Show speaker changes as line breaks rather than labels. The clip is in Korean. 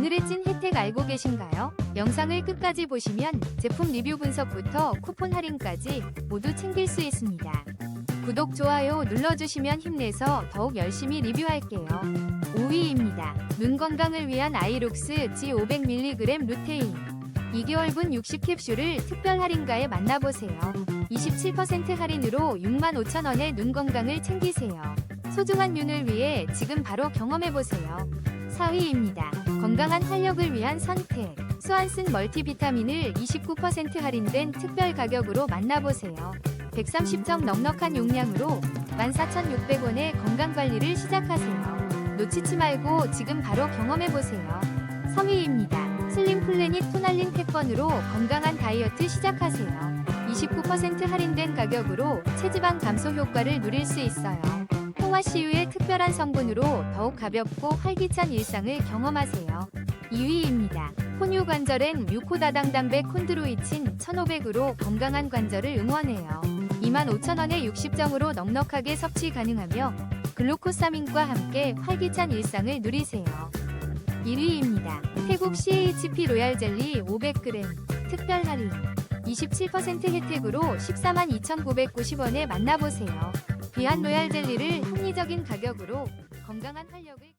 오늘의 찐 혜택 알고 계신가요? 영상을 끝까지 보시면 제품 리뷰 분석부터 쿠폰 할인까지 모두 챙길 수 있습니다. 구독, 좋아요 눌러주시면 힘내서 더욱 열심히 리뷰할게요. 5위입니다. 눈 건강을 위한 아이룩스 G500mg 루테인 2개월분 60캡슐을 특별 할인가에 만나보세요. 27% 할인으로 65,000원에 눈 건강을 챙기세요. 소중한 눈을 위해 지금 바로 경험해보세요. 4위입니다. 건강한 활력을 위한 선택. 수완슨 멀티비타민을 29% 할인된 특별 가격으로 만나보세요. 130정 넉넉한 용량으로 14,600원의 건강관리를 시작하세요. 놓치지 말고 지금 바로 경험해보세요. 3위입니다. 슬림 플래닛 토날린 팩번으로 건강한 다이어트 시작하세요. 29% 할인된 가격으로 체지방 감소 효과를 누릴 수 있어요. 홍화씨유의 특별한 성분으로 더욱 가볍고 활기찬 일상을 경험하세요. 2위입니다. 혼유 관절엔 뮤코다당 담백 콘드로이친 1500으로 건강한 관절을 응원해요. 25,000원에 60정으로 넉넉하게 섭취 가능하며 글루코사민과 함께 활기찬 일상을 누리세요. 1위입니다. 태국 CHP 로얄 젤리 500g 특별 할인 27% 혜택으로 142,990원에 만나보세요. 귀한 로얄 젤리를 합리적인 가격으로 건강한 활력을